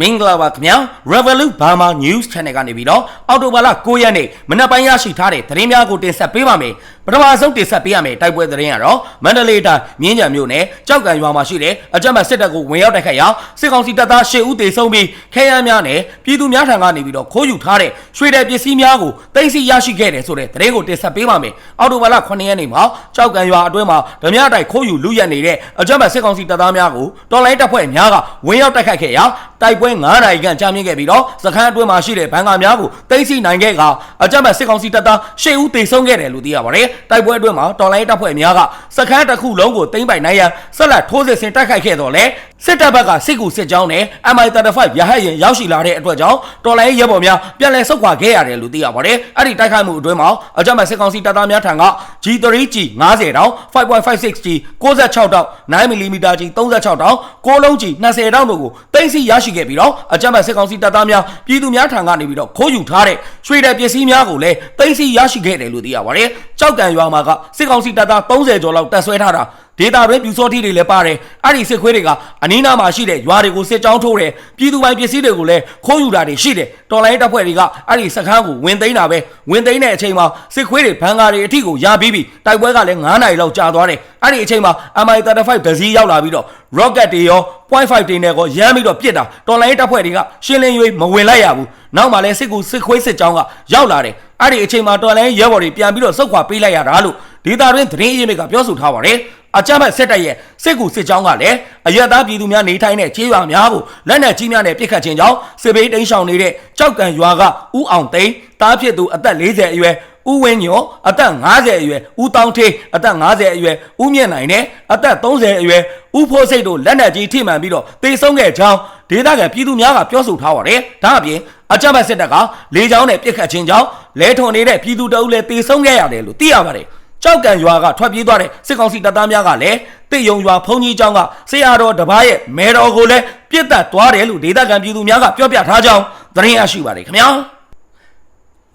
မင်္ဂလာပါခင်ဗျာ Revolut Burma News Channel ကနေပြီးတော့အော်တိုဘာလ9ရက်နေ့မနက်ပိုင်းရရှိထားတဲ့သတင်းများကိုတင်ဆက်ပေးပါမယ်ပထမဆုံးတင်ဆက်ပေးရမယ်တိုက်ပွဲသတင်းကတော့မန္တလေးတိုင်းမြင်းကြံမြို့နယ်ကြောက်ကံရွာမှာရှိတဲ့အကြမ်းဖက်စစ်တပ်ကိုဝင်ရောက်တိုက်ခိုက်ရာစစ်ကောင်စီတပ်သား10ဦးသေဆုံးပြီးခဲယမ်းများနဲ့ပြည်သူများထံကနေပြီးတော့ခိုးယူထားတဲ့ရွှေတဲ့ပစ္စည်းများကိုသိမ်းဆည်းရရှိခဲ့တယ်ဆိုတဲ့သတင်းကိုတင်ဆက်ပေးပါမယ်အော်တိုဘာလ9ရက်နေ့မှာကြောက်ကံရွာအတွင်းမှာဓမြတိုက်ခိုးယူလူရက်နေတဲ့အကြမ်းဖက်စစ်ကောင်စီတပ်သားများကိုတော်လိုင်းတပ်ဖွဲ့များကဝင်ရောက်တိုက်ခိုက်ခဲ့ရာတိုက်ပွဲ9နာရီခန့်ကြာမြင့်ခဲ့ပြီးတော့စခန်းအတွင်းမှာရှိတဲ့ဘန်ကာများကိုသိမ်းဆည်းနိုင်ခဲ့ကအကြမ်းဖက်စစ်ကောင်စီတပ်သား10ဦးသေဆုံးခဲ့တယ်လို့သိရပါတယ်။တိုက်ပွဲအတွင်းမှာတော်လိုင်းတပ်ဖွဲ့များကစခန်းတစ်ခုလုံးကိုသိမ်းပိုက်နိုင်ရန်ဆက်လက်ထိုးစစ်ဆင်တိုက်ခိုက်ခဲ့တော့လေစစ်တပ်ဘက်ကစစ်ကူစစ်ကြောင်းနဲ့ MI35 ရဟတ်ရင်ရောက်ရှိလာတဲ့အတွက်ကြောင့်တော်လိုင်းရဲဘော်များပြန်လည်ဆုတ်ခွာခဲ့ရတယ်လို့သိရပါတယ်။အဲ့ဒီတိုက်ခိုက်မှုအတွင်းမှာအကြမ်းဖက်စစ်ကောင်စီတပ်သားများထံက G3G 90တောင် 5.56G 66တောင် 9mm G 36တောင်6လုံး G 20တောင်တို့ကိုသိမ်းဆည်းရရှိခဲ့ပြီးတော့အကြမ်းဖက်စစ်ကောင်စီတပ်သားများပြည်သူများထံကနေပြီးတော့ခိုးယူထားတဲ့ရွှေတဲ့ပစ္စည်းများကိုလည်းသိမ်းဆည်းရရှိခဲ့တယ်လို့သိရပါတယ်။ကြောက်ကံရွာမှာကစစ်ကောင်စီတပ်သား30ကျော်လောက်တပ်ဆွဲထားတာဒေတာတွင်ပြူစောတိတွေလည်းပါတယ်အဲ့ဒီစစ်ခွေးတွေကအနီးနားမှာရှိတဲ့ရွာတွေကိုစစ်ကြောင်းထိုးတယ်ပြည်သူပိုင်ပစ္စည်းတွေကိုလည်းခိုးယူတာတွေရှိတယ်တော်လိုင်းတပ်ဖွဲ့တွေကအဲ့ဒီစခန်းကိုဝင်သိမ်းတာပဲဝင်သိမ်းတဲ့အချိန်မှာစစ်ခွေးတွေဘန်ကာတွေအထိကိုရပြီးပြီတိုက်ပွဲကလည်း9နာရီလောက်ကြာသွားတယ်အဲ့ဒီအချိန်မှာ MI35 ဒစီရောက်လာပြီးတော့ rocket တွေရော .5 တွေနဲ့ကောရမ်းပြီးတော့ပြစ်တာတော်လိုင်းတပ်ဖွဲ့တွေကရှင်းလင်း၍မဝင်လိုက်ရဘူးနောက်မှလည်းစစ်ကူစစ်ခွေးစစ်ကြောင်းကရောက်လာတယ်အဲ့ဒီအချိန်မှာတော်လိုင်းရဲဘော်တွေပြန်ပြီးတော့စုတ်ခွာပေးလိုက်ရတာလို့ဒေတာတွင်သတင်းအရင်းမြစ်ကပြောဆိုထားပါတယ် အကြမ်းဖက်စစ်တပ်ရဲ့စစ်ကူစစ်ကြောင်းကလည်းအရက်သားပြည်သူများနေထိုင်တဲ့ခြေရွာများကိုလက်နက်ကြီးများနဲ့ပစ်ခတ်ခြင်းကြောင့်စစ်ဘေးတိမ်းရှောင်နေတဲ့ကြောက်ကံရွာကဥအောင်သိန်းတားဖြစ်သူအသက်40အရွယ်ဦးဝင်းညောအသက်50အရွယ်ဦးတောင်းထေးအသက်50အရွယ်ဦးမြင့်နိုင်နဲ့အသက်30အရွယ်ဦးဖိုးစိတ်တို့လက်နက်ကြီးထိမှန်ပြီးတော့တေဆုံးခဲ့ကြောင်းဒေသခံပြည်သူများကပြောဆိုထားပါတယ်။ဒါအပြင်အကြမ်းဖက်စစ်တပ်ကလေကြောင်းနဲ့ပစ်ခတ်ခြင်းကြောင့်လဲထွန်နေတဲ့ပြည်သူတအုပ်လည်းတေဆုံးခဲ့ရတယ်လို့သိရပါတယ်။ ကြောက်ကံရွာကထွက်ပြေးသွားတဲ့စစ်ကောင်စီတပ်သားများကလည်းတစ်ယုံရွာဖုန်ကြီးကျောင်းကဆရာတော်တပားရဲ့မဲတော်ကိုလည်းပြစ်တက်သွားတယ်လို့ဒေသခံပြည်သူများကပြောပြထားကြောင်းသတင်းရရှိပါတယ်ခင်ဗျာ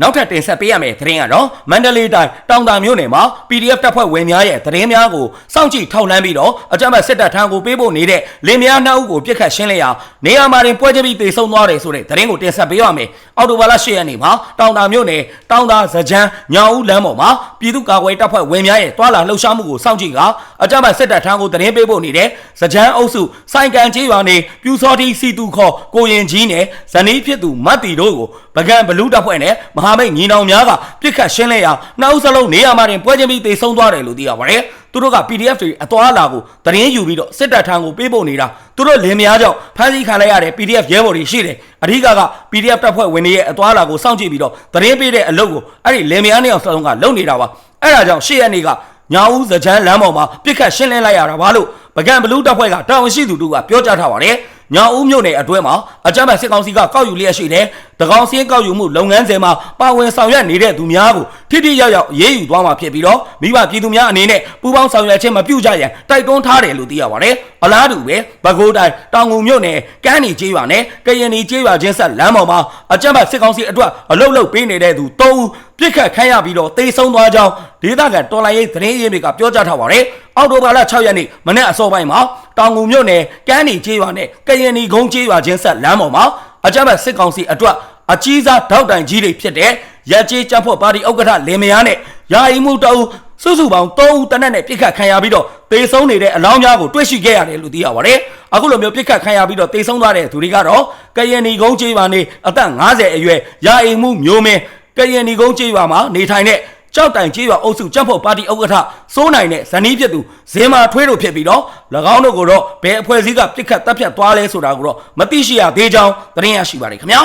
နောက်ထပ်တင်ဆက်ပေးရမယ့်သတင်းကတော့မန္တလေးတိုင်းတောင်တာမြို့နယ်မှာ PDF တပ်ဖွဲ့ဝင်များရဲ့သတင်းများကိုစောင့်ကြည့်ထောက်လှမ်းပြီးတော့အကြမ်းဖက်စစ်တပ်ထံကိုပေးဖို့နေတဲ့လင်မယားနှစ်ဦးကိုပြစ်ခတ်ရှင်းလင်းရာနေရာမှာတင်ပွဲချပြီးတေဆုံးသွားတယ်ဆိုတဲ့သတင်းကိုတင်ဆက်ပေးရမယ်။အော်တိုဘာလ10ရက်နေ့မှာတောင်တာမြို့နယ်တောင်တာဇကြမ်းညောင်ဦးလမ်းပေါ်မှာပြည်သူ့ကာကွယ်တပ်ဖွဲ့ဝင်များရဲ့တွာလာလှုပ်ရှားမှုကိုစောင့်ကြည့်ကအကြမ်းဖက်စစ်တပ်ထံကိုသတင်းပေးဖို့နေတဲ့ဇကြမ်းအုပ်စုစိုင်ကန်ကြီးရွာနေပြူစောတိစီတူခေါ်ကိုရင်ကြီးနဲ့ဇနီးဖြစ်သူမတ်တီတို့ကိုပကံဘလူးတပ်ဖွဲ့နဲ့မဟာမိတ်ညီနောင်များကပြစ်ခတ်ရှင်းလဲရာနောက်ဦးစလုံးနေရာမှာတင်ပွဲချင်းပြီးတေဆုံးသွားတယ်လို့သိရပါတယ်။သူတို့က PDF တွေအသွားအလာကိုတရင်ယူပြီးတော့စစ်တပ်ထံကိုပေးပို့နေတာသူတို့လင်းများကြောင့်ဖမ်းဆီးခံလိုက်ရတဲ့ PDF ရဲဘော်တွေရှိတယ်။အဓိကက PDF တပ်ဖွဲ့ဝင်တွေရဲ့အသွားအလာကိုစောင့်ကြည့်ပြီးတော့တရင်ပေးတဲ့အလုပ်ကိုအဲ့ဒီလင်းများနဲ့အောင်စလုံးကလုပ်နေတာပါ။အဲ့ဒါကြောင့်ရှေ့ရက်နေ့ကညာဦးစကြမ်းလမ်းပေါ်မှာပြစ်ခတ်ရှင်းလင်းလိုက်ရတာဘာလို့ပကံဘလူးတပ်ဖွဲ့ကတာဝန်ရှိသူတို့ကပြောကြားထားပါတယ်။ညာဦးမြို့နယ်အတွင်းမှာအကြမ်းဖက်စစ်ကောင်စီကကောက်ယူလျက်ရှိတဲ့ တကောင်စင်းကောက်ယူမှုလုပ်ငန်းစဉ်မှာပါဝင်ဆောင်ရွက်နေတဲ့သူများကိုထိထိရောက်ရောက်ရေးယူသွားမှာဖြစ်ပြီးတော့မိဘပြည်သူများအနေနဲ့ပူးပေါင်းဆောင်ရွက်ခြင်းမပြုကြရန်တိုက်တွန်းထားတယ်လို့သိရပါတယ်။အလားတူပဲဘကိုးတိုင်းတောင်ငူမြို့နယ်ကမ်းနီကျေးရွာနဲ့ကရင်နီကျေးရွာချင်းဆက်လမ်းပေါ်မှာအကြမ်းဖက်စစ်ကောင်စီအတွက်အလုတ်လုတ်ပေးနေတဲ့သူ၃ဦးပြစ်ခတ်ခံရပြီးတော့တေဆုံးသွားကြောင်းဒေသခံတော်လိုင်းရေးသတင်းရင်းတွေကပြောကြားထားပါတယ်။အောက်တိုဘာလ6ရက်နေ့မနေ့အစောပိုင်းမှာတောင်ငူမြို့နယ်ကမ်းနီကျေးရွာနဲ့ကရင်နီကုန်းကျေးရွာချင်းဆက်လမ်းပေါ်မှာ အကြမ်းဖက်စစ်ကောင်စီအတွက်အကြီးစားထောက်တိုင်ကြီးတွေဖြစ်တဲ့ရက်ကျေးတပ်ဖွဲ့ပါတီဥက္ကဋ္ဌလင်မယားနဲ့ယာယီမှုတအုပ်စုစုပေါင်း3ဦးတနက်နဲ့ပြစ်ခတ်ခံရပြီးတော့တေဆုံးနေတဲ့အလောင်းများကိုတွေ့ရှိခဲ့ရတယ်လို့သိရပါတယ်။အခုလိုမျိုးပြစ်ခတ်ခံရပြီးတော့တေဆုံးသွားတဲ့သူတွေကတော့ကရင်နီကုန်းကျေးရွာနေအသက်50အရွယ်ယာယီမှုမျိုးမင်းကရင်နီကုန်းကျေးရွာမှာနေထိုင်တဲ့ ကြောက်တိုင်ကြီးရွာအုပ်စုကြက်ဖို့ပါတီဥက္ကဋ္ဌစိုးနိုင်တဲ့ဇနီးဖြစ်သူဇင်မာထွေးတို့ဖြစ်ပြီးတော့၎င်းတို့ကိုတော့ဘယ်အဖွဲ့အစည်းကပြစ်ခတ်တပ်ဖြတ်သွားလဲဆိုတာကိုတော့မသိရှိရသေးကြောင်းသတင်းရရှိပါတယ်ခင်ဗျာ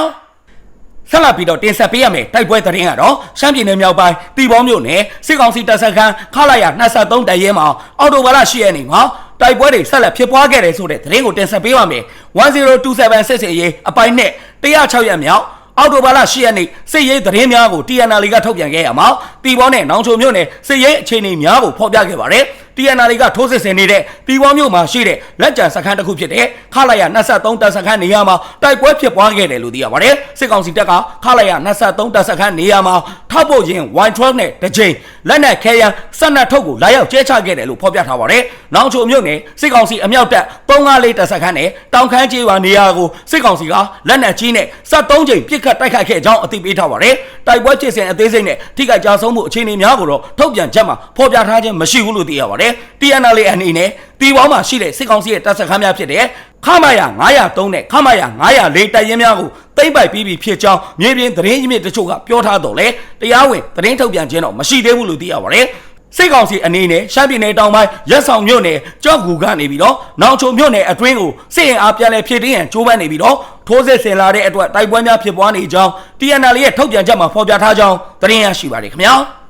ဆက်လက်ပြီးတော့တင်ဆက်ပေးရမယ်တိုက်ပွဲသတင်းကတော့ရှမ်းပြည်နယ်မြောက်ပိုင်းတီဘောမြို့နယ်စစ်ကောင်စီတပ်စခန်းခလာရ23တရဲမှာအော်တိုဘာလ10ရက်နေ့မှာတိုက်ပွဲတွေဆက်လက်ဖြစ်ပွားခဲ့တယ်ဆိုတဲ့သတင်းကိုတင်ဆက်ပေးပါမယ်1027စစ်စေးရေးအပိုင်းနဲ့106ရက်မြောက် အော်တိုဘာလ10ရက်နေ့စစ်ရေးသတင်းများကို TNL ကထုတ်ပြန်ခဲ့ရမှာတီဘောနဲ့နောင်ချုံမြို့နယ်စစ်ရေးအခြေအနေများကိုဖော်ပြခဲ့ပါတယ် TNR ကထိုးစစ်ဆင်နေတဲ့ပြည်ပေါင်းမြို့မှာရှိတဲ့လက်ကျန်စခန်းတစ်ခုဖြစ်တဲ့ခလာရ23တပ်စခန်းနေရာမှာတိုက်ပွဲဖြစ်ပွားခဲ့တယ်လို့သိရပါတယ်စစ်ကောင်စီတပ်ကခလာရ23တပ်စခန်းနေရာမှာထောက်ပို့ရင်112 နဲ့တစ်ချိန်လက်နက်ခဲယမ်းဆက်နက်ထုတ်ကိုလာရောက်ကျဲချခဲ့တယ်လို့ဖော်ပြထားပါတယ်နောင်ချိုမြို့နယ်စစ်ကောင်စီအမြောက်တပ်354တပ်စခန်းနဲ့တောင်ခမ်းကျေးရွာနေရာကိုစစ်ကောင်စီကလက်နက်ကြီးနဲ့73ချိန်ပြစ်ခတ်တိုက်ခိုက်ခဲ့ကြောင်းအသိပေးထားပါတယ်တိုက်ပွဲဖြစ်စဉ်အသေးစိတ်နဲ့ထိခိုက်ကြဆုံးမှုအခြေအနေများကိုတော့ထုတ်ပြန်ချက်မှာဖော်ပြထားခြင်းမရှိဘူးလို့သိရပါတယ် TNL အနေနဲ့တီပေါင်းမှာရှိတဲ့စစ်ကောင်စီရဲ့တပ်စခန်းများဖြစ်တဲ့ခမာယာ903နဲ့ခမာယာ904တပ်ရင်းများကိုသိမ့်ပိုက်ပြီးပြီဖြစ်ကြောင်းမြေပြင်သတင်းရင်းမြစ်တချို့ကပြောထားတော့လေတရားဝင်သတင်းထုတ်ပြန်ခြင်းတော့မရှိသေးဘူးလို့သိရပါတယ်စစ်ကောင်စီအနေနဲ့ရှမ်းပြည်နယ်တောင်ပိုင်းရက်ဆောင်မြို့နယ်ကြောက်ကူကနေပြီးတော့နောင်ချုံမြို့နယ်အတွင်းကိုစစ်ရင်အားပြန်လဲဖြည့်တင်းရန်ကြိုးပမ်းနေပြီးတော့ထိုးစစ်ဆင်လာတဲ့အတွက်တိုက်ပွဲများဖြစ်ပွားနေကြောင်း TNL ရဲ့ထုတ်ပြန်ချက်မှာဖော်ပြထားကြောင်းသတင်းရရှိပါတယ်ခင်ဗျာ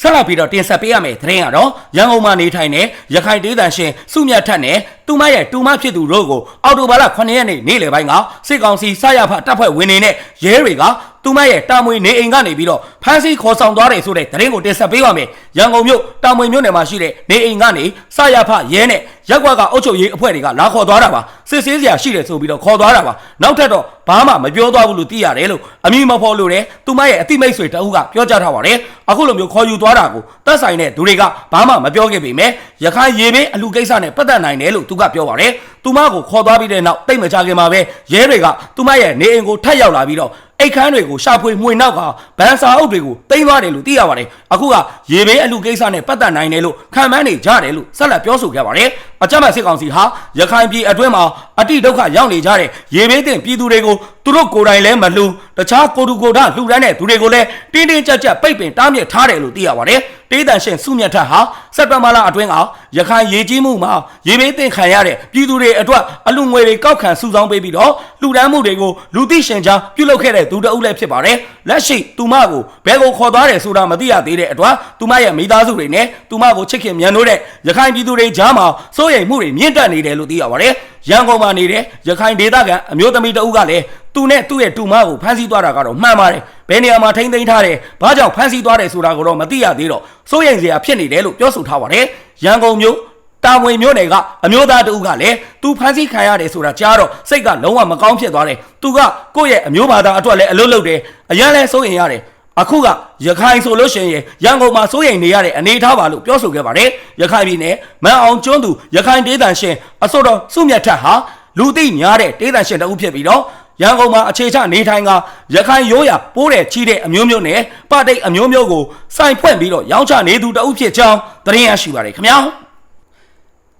ဆက်လက်ပြီးတော့တင်ဆက်ပေးရမယ်သတင်းကတော့ရန်ကုန်မှာနေထိုင်တဲ့ရခိုင်ဒေသရှင်စုမြတ်ထက်နဲ့တူမရဲ့တူမဖြစ်သူတို့ကိုအော်တိုဘာလ9ရက်နေ့နေ့လယ်ပိုင်းကစစ်ကောင်စီစရဖတပ်ဖွဲ့ဝင်နေနဲ့ရဲတွေက တူမရဲ့တာမွေနေအိမ်ကနေပြီးတော့ဖမ်းဆီးခေါ်ဆောင်သွားတယ်ဆိုတဲ့သတင်းကိုတင်ဆက်ပေးပါမယ်ရန်ကုန်မြို့တာမွေမြို့နယ်မှာရှိတဲ့နေအိမ်ကနေစရဖရဲနဲ့ရက်ကွက်ကအုပ်ချုပ်ရေးအဖွဲ့တွေကလာခေါ်သွားတာပါစစ်ဆေးစရာရှိတယ်ဆိုပြီးတော့ခေါ်သွားတာပါနောက်ထပ်တော့ဘာမှမပြောသွားဘူးလို့သိရတယ်လို့အမည်မဖော်လို့တဲ့တူမရဲ့အတိမိတ်ဆွေတအုပ်ကပြောကြားထားပါတယ်အခုလိုမျိုးခေါ်ယူသွားတာကိုတပ်ဆိုင်တဲ့သူတွေကဘာမှမပြောခဲ့ပေမဲ့ရခိုင်ရေဘေးအလူကိစ္စနဲ့ပတ်သက်နိုင်တယ်လို့သူကပြောပါတယ်သူမကိုခေါ်သွားပြီးတဲ့နောက်တိတ်မကြခင်မှာပဲရဲတွေကသူမရဲ့နေအိမ်ကိုထပ်ရောက်လာပြီးတော့ အိတ်ခမ်းတွေကိုရှာဖွေမှွေနောက်ကဗန်စာအုပ်တွေကိုတင်သွားတယ်လို့သိရပါတယ်အခုကရေဘေးအလူကိစ္စနဲ့ပတ်သက်နိုင်တယ်လို့ခံမှန်းနေကြတယ်လို့ဆက်လက်ပြောဆိုခဲ့ပါတယ်အကြမ်းဖက်စစ်ကောင်စီဟာရခိုင်ပြည်အတွင်းမှာအတိဒုက္ခရောက်နေကြတဲ့ရေဘေးတင်ပြည်သူတွေကို သူတို့ကိုယ်တိုင်လည်းမလှူတခြားကိုတူကိုယ်တာလှူဒန်းတဲ့သူတွေကိုလည်းတင်းတင်းကြပ်ကြပ်ပိတ်ပင်တားမြစ်ထားတယ်လို့သိရပါတယ်တေးတန်ရှင်စုမြတ်ထက်ဟာစက်တဘာလအတွင်းကရခိုင်ရေကြီးမှုမှာရေဘေးတင်ခံရတဲ့ပြည်သူတွေအတွက်အလူငွေတွေကောက်ခံစုဆောင်းပေးပြီးတော့လှူဒန်းမှုတွေကိုလူသိရှင်ကြားပြုလုပ်ခဲ့တဲ့သူတအုပ်လည်းဖြစ်ပါတယ်လက်ရှိသူမကိုဘယ်ကိုခေါ်သွားတယ်ဆိုတာမသိရသေးတဲ့အတွက်သူမရဲ့မိသားစုတွေနဲ့သူမကိုချစ်ခင်မြန်လို့တဲ့ရခိုင်ပြည်သူတွေကြားမှာစိုးရိမ်မှုတွေမြင့်တက်နေတယ်လို့သိရပါတယ် ရန်ကုန်မှာနေတဲ့ရခိုင်ဒေသခံအမျိုးသမီးတအုပ်ကလည်းသူနဲ့သူ့ရဲ့တူမကိုဖမ်းဆီးသွားတာကတော့မှန်ပါတယ်ဘယ်နေရာမှာထိမ့်သိမ်းထားတယ်ဘာကြောင့်ဖမ်းဆီးသွားတယ်ဆိုတာကိုတော့မသိရသေးတော့စိုးရိမ်စရာဖြစ်နေတယ်လို့ပြောဆိုထားပါတယ်ရန်ကုန်မြို့တာမွေမျိုးနယ်ကအမျိုးသားတဦးကလည်းသူဖမ်းဆီးခံရတယ်ဆိုတာကြားတော့စိတ်ကလုံးဝမကောင်းဖြစ်သွားတယ်သူကကိုယ့်ရဲ့အမျိုးဘာသာအတွက်လည်းအလုပ်လုပ်တယ်အရန်လည်းစိုးရိမ်ရတယ် အခုကရခိုင်ဆိုလို့ရှိရင်ရန်ကုန်မှာစိုးရိမ်နေရတဲ့အနေအထားပါလို့ပြောဆိုခဲ့ပါတယ်ရခိုင်ပြည်နယ်မန်အောင်ကျွန်းသူရခိုင်ဒေသရှင်အစောတော်စုမြတ်ထက်ဟာလူသိများတဲ့ဒေသရှင်တဦးဖြစ်ပြီးတော့ရန်ကုန်မှာအခြေချနေထိုင်ကရခိုင်ရိုးရာပိုးတဲ့ချီတဲ့အမျိုးမျိုးနဲ့ပတိတ်အမျိုးမျိုးကိုစိုင်ဖွင့်ပြီးတော့ရောင်းချနေသူတဦးဖြစ်ကြောင်းသတင်းရရှိပါတယ်ခင်ဗျာ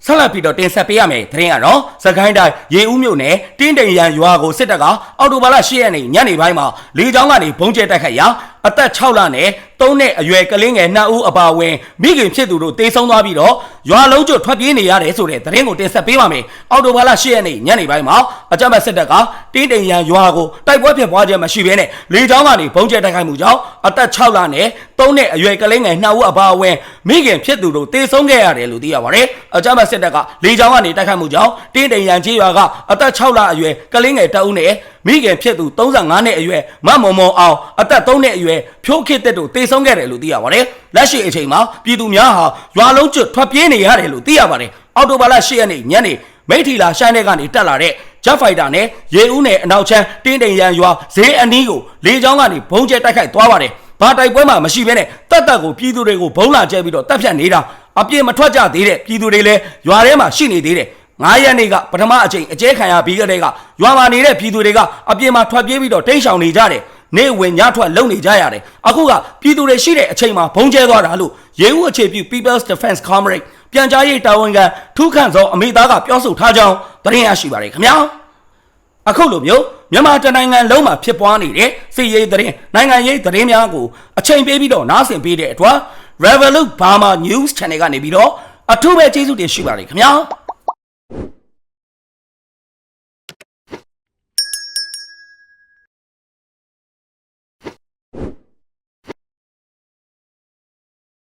ဆက်လက်ပြီးတော့တင်ဆက်ပေးရမယ်သတင်းကတော့စကိုင်းတိုင်းရေဦးမြို့နယ်တင်းတိန်ရန်ရွာကိုစစ်တပ်ကအော်တိုဘာလ10ရက်နေ့ညနေပိုင်းမှာလေကြောင်းကနေဘုံကျဲတိုက်ခိုက်ရာ အသက်6လနဲ့3နှစ်အရွယ်ကလေးငယ်2ဦးအပါအဝင်မိခင်ဖြစ်သူတို့တေဆုံးသွားပြီးတော့ရွာလုံးကျွတ်ထွက်ပြေးနေရတယ်ဆိုတဲ့သတင်းကိုတင်ဆက်ပေးပါမယ်။အော်တိုဘာလ10ရက်နေ့ညနေပိုင်းမှာအကြမ်းဖက်စစ်တပ်ကတင်းတိန်ရန်ရွာကိုတိုက်ပွဲဖြစ်ပွားခြင်းမရှိဘဲနဲ့လေကြောင်းကနေဘုံကျဲတိုက်ခိုက်မှုကြောင့်အသက်6လနဲ့3နှစ်အရွယ်ကလေးငယ်2ဦးအပါအဝင်မိခင်ဖြစ်သူတို့တေဆုံးခဲ့ရတယ်လို့သိရပါတယ်။အကြမ်းဖက်စစ်တပ်ကလေကြောင်းကနေတိုက်ခိုက်မှုကြောင့်တင်းတိန်ရန်ကြီးရွာကအသက်6လအရွယ်ကလေးငယ်2ဦးနဲ့မိခင်ဖြစ်သူ35နှစ်အရွယ်မမုံမုံအောင်အသက်3နှစ်အရွယ်ဖြိုးခေတ်တက်တို့တေဆုံးခဲ့တယ်လို့သိရပါတယ်။လက်ရှိအချိန်မှာပြည်သူများဟာရွာလုံးကျွတ်ထွက်ပြေးနေရတယ်လို့သိရပါတယ်။အော်တိုဘာလ10ရက်နေ့ညနေမိထီလာရှိုင်းတဲ့ကနေတက်လာတဲ့ဂျက်ဖိုက်တာနဲ့ရေဦးနယ်အနောက်ချမ်းတင်းတိန်ရန်ရွာဈေးအနီးကိုလေကြောင်းကနေဘုံကျဲတိုက်ခိုက်သွားပါတယ်။ဘာတိုက်ပွဲမှမရှိဘဲနဲ့တက်တက်ကိုပြည်သူတွေကိုဘုံလာကျဲပြီးတော့တပ်ဖြတ်နေတာအပြည့်မထွက်ကြသေးတဲ့ပြည်သူတွေလည်းရွာထဲမှာရှိနေသေးတယ်။9ရက်နေ့ကပထမအချိန်အကျဲခံရပြီးကြတဲ့ကရွာမှာနေတဲ့ပြည်သူတွေကအပြင်မှာထွက်ပြေးပြီးတော့တိတ်ဆောင်နေကြတယ် နေဝင်ညထွက်လုံနေကြရတယ်အခုကပြည်သူတွေရှိတဲ့အချိန်မှာဘုံကျဲသွားတာလို့ရေဦးအခြေပြု People's Defense Comrade ပြန်ကြားရေးတာဝန်ခံထူးခန့်စောအမိသားကပြောဆိုထားကြောင်းသတင်းရရှိပါတယ်ခင်ဗျာအခုလိုမျိုးမြန်မာတနိုင်ငံလုံးမှာဖြစ်ပွားနေတဲ့စစ်ရေးသတင်းနိုင်ငံရေးသတင်းများကိုအချိန်ပေးပြီးတော့နားဆင်ပေးတဲ့အတွက် Revolut Burma News Channel ကနေပြီးတော့အထူးပဲကျေးဇူးတင်ရှိပါတယ်ခင်ဗျာ